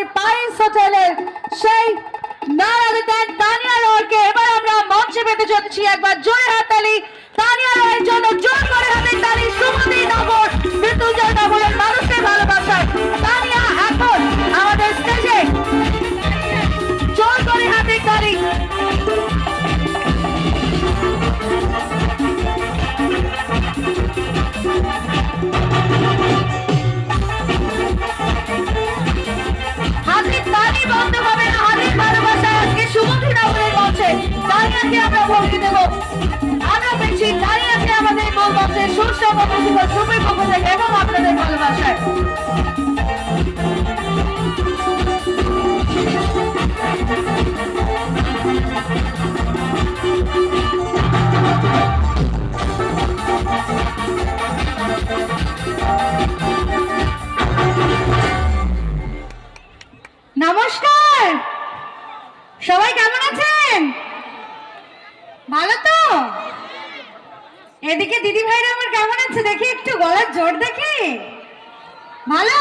রাজধানীর পাইস হোটেলের সেই নারায়ণ তানিয়া রয়কে এবার আমরা মঞ্চে পেতে চলেছি একবার জোরে হাততালি তানিয়া রয়ের জন্য জোর করে হাতের তালি। সুমতি নগর, মৃত্যুঞ্জয় নগরের মানুষকে ভালোবাসায় তানিয়া এখন আমাদের স্টেজে জোর করে হাতের তালি। হাতের তানিয়াকে আমরা ভর্তি দেব। আমরা পেয়েছি তানিয়াকে আমাদের মূল মঞ্চে সুস্থ প্রতিভা সুপের পক্ষ থেকে এবং আপনাদের ভালোবাসায়। নমস্কার ভালো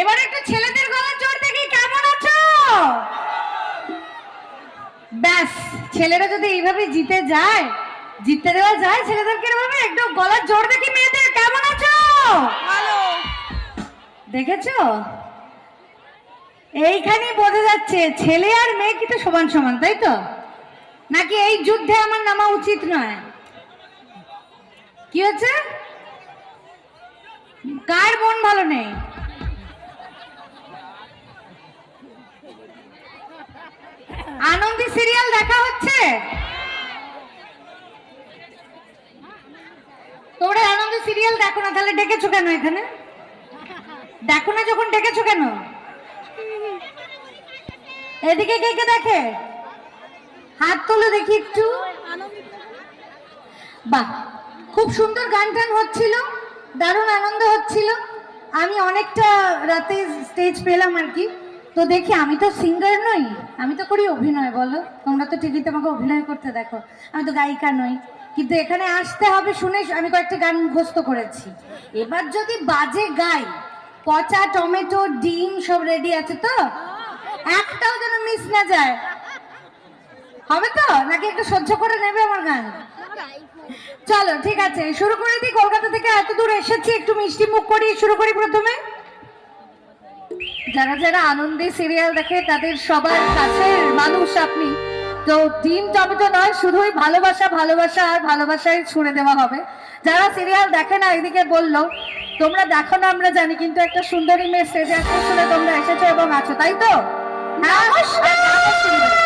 এবার একটু ছেলেদের গলার জোর দেখি কেমন আছো? ব্যাস ছেলেরা যদি এইভাবে জিতে যায় জিততে দেওয়া যায় ছেলেদেরকে এভাবে একটু গলার জোর দেখি মেয়েদের কেমন আছো? দেখেছ? এইখানেই বোঝা যাচ্ছে ছেলে আর মেয়ে কিন্তু সমান সমান তাই তো? নাকি এই যুদ্ধে আমার নামা উচিত নয়? কি হচ্ছে? কার মন ভালো নেই। আনন্দী সিরিয়াল দেখা হচ্ছে? তোমরা আনন্দ সিরিয়াল দেখো না, তাহলে ডেকেছো কেন এখানে? দেখো না যখন, ডেকেছো কেন? এদিকে কে কে দেখে? হাত তোলো দেখি একটু। বাহ, খুব সুন্দর গান টান হচ্ছিল। দারুণ আনন্দ হচ্ছিল। আমি অনেকটা রাতে স্টেজ পেলাম আর কি। তো দেখি আমি তো সিঙ্গার নই, আমি তো করি অভিনয়, বলো? তোমরা তো টিভিতে আমাকে অভিনয় করতে দেখো। আমি তো গায়িকা নই। কিন্তু এখানে আসতে হবে শুনে আমি কয়েকটা গান মুখস্থ করেছি। এবার যদি বাজে গাই, পচা টমেটো, ডিম সব রেডি আছে তো? একটাও যেন মিস না যায়। হবে তো? নাকি একটু সহ্য করে নেবে আমার গান? চলো, ঠিক আছে। শুরু করে দিই। কলকাতা থেকে এত দূর এসেছি, একটু মিষ্টি মুখ করি শুরু করি প্রথমে। যারা যারা আনন্দে সিরিয়াল দেখে, তাদের সবার কাছের মানুষ আপনি। তো ডিম টমেটো নয়, শুধুই ভালোবাসা ভালোবাসা আর ভালোবাসায় ছুঁড়ে দেওয়া হবে। যারা সিরিয়াল দেখে না, এদিকে বলল, তোমরা দেখো না, আমরা জানি, কিন্তু একটা সুন্দরী মেয়ে স্টেজে আসতে শুনে তোমরা এসেছ এবং আছো, তাই তো? নমস্কার!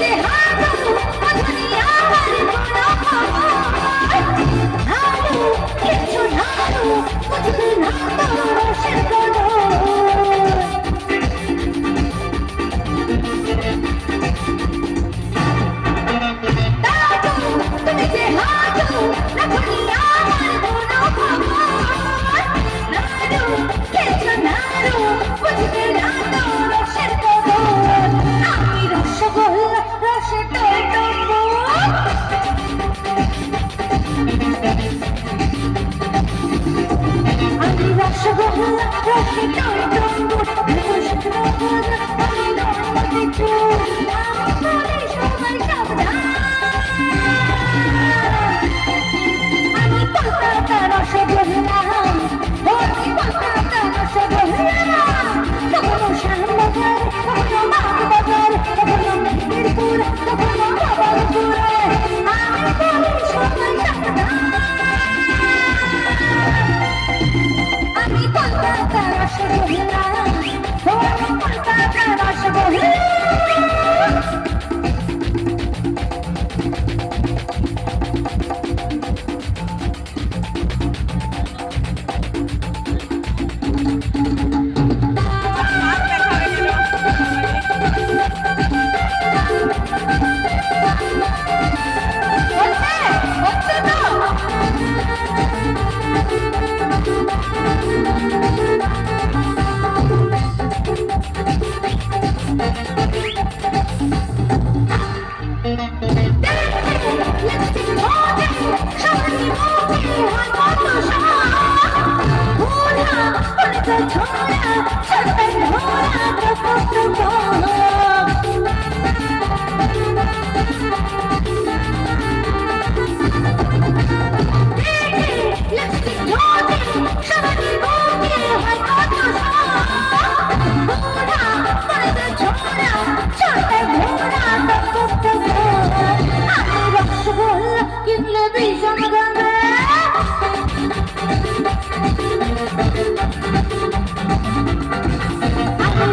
Yeah.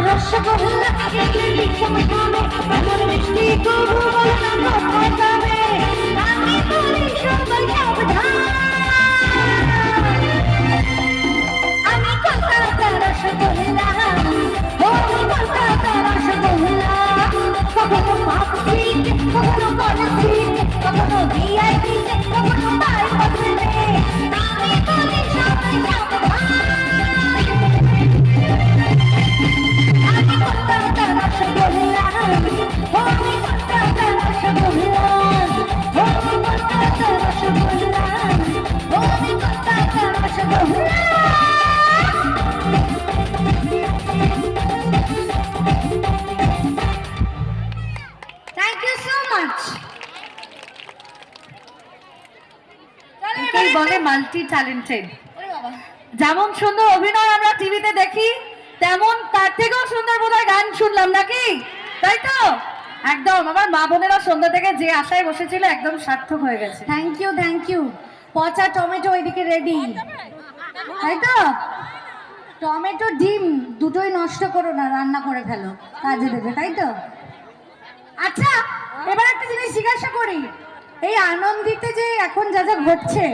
রসগোল্লা খেলে ভীষণ গাবে আমার মিষ্টি গরু বলে মাল্টি ট্যালেন্টেড যেমন সুন্দর অভিনয় আমরা টিভিতে দেখি, তেমন তার থেকেও সুন্দর বোধহয় গান শুনলাম, নাকি? তাই তো? একদম, আমার মা বোনেরা সন্ধ্যা থেকে যে আশায় বসেছিল, একদম সার্থক হয়ে গেছে। থ্যাংক ইউ থ্যাংক ইউ পচা টমেটো এদিকে রেডি তাই তো? টমেটো ডিম, দুটোই নষ্ট করো না, রান্না করে ফেলো, কাজে দেবে, তাই তো? আচ্ছা এবার একটা জিনিস জিজ্ঞাসা করি। এই আনন্দিতে যে এখন যা যা ঘটছে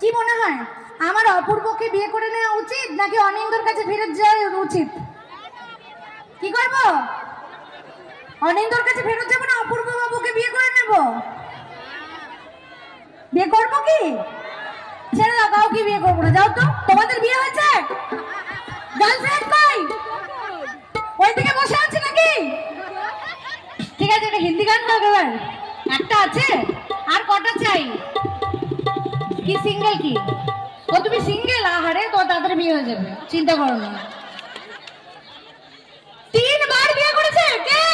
কি মনে হয়? আমার অপূর্বকে বিয়ে করে নেওয়া উচিত নাকি অনিন্দর কাছে ফেরত যাওয়া উচিত? কি করব? অনিন্দর কাছে ফেরত যাব না অপূর্ব বাবুকে বিয়ে করে নেব? বিয়ে করব কি? ছেড়ে দাও, কাউকে বিয়ে করব না। যাও তো, তোমাদের বিয়ে হয়েছে? গার্লফ্রেন্ড কই? দিকে বসে আছে নাকি? ঠিক আছে, এটা হিন্দি গান এবার একটা আছে, আর কটা চাই? কি সিঙ্গেল কি? ও তুমি সিঙ্গেল আহারে, তো তাড়াতাড়ি বিয়ে হয়ে যাবে। চিন্তা করো না। তিনবার বিয়ে করেছে? কে?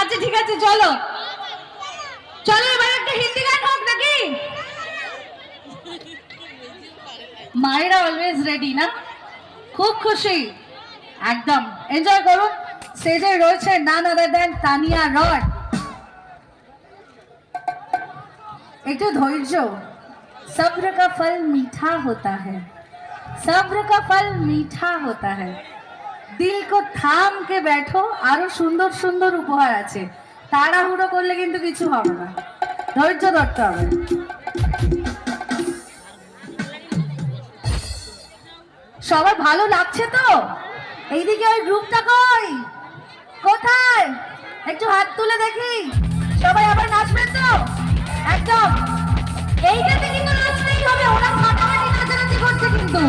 আচ্ছা ঠিক আছে, চলো। চলো, এবার একটা হিন্দি গান হোক নাকি? মায়েরা অলওয়েজ রেডি না? খুব খুশি। একদম। এনজয় করুন। স্টেজে রয়েছে নান আদার দেন তানিয়া রয় একটু ধৈর্য সব্র কা ফল মিঠা হতা হ্যাঁ সব্র কা ফল মিঠা হতা হ্যাঁ দিল কো থাম কে ব্যাঠো আরও সুন্দর সুন্দর উপহার আছে তাড়াহুড়ো করলে কিন্তু কিছু হবে না ধৈর্য ধরতে হবে সবাই ভালো লাগছে তো? এইদিকে ওই গ্রুপটা কই? কোথায়? একটু হাত তুলে দেখি। সবাই একদম। এইটাতে কিন্তু নাচতেই হবে ওরা ফাটাফাটি নাচানাচি করছে কিন্তু।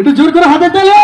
একটু জোর করে হাতে তালে।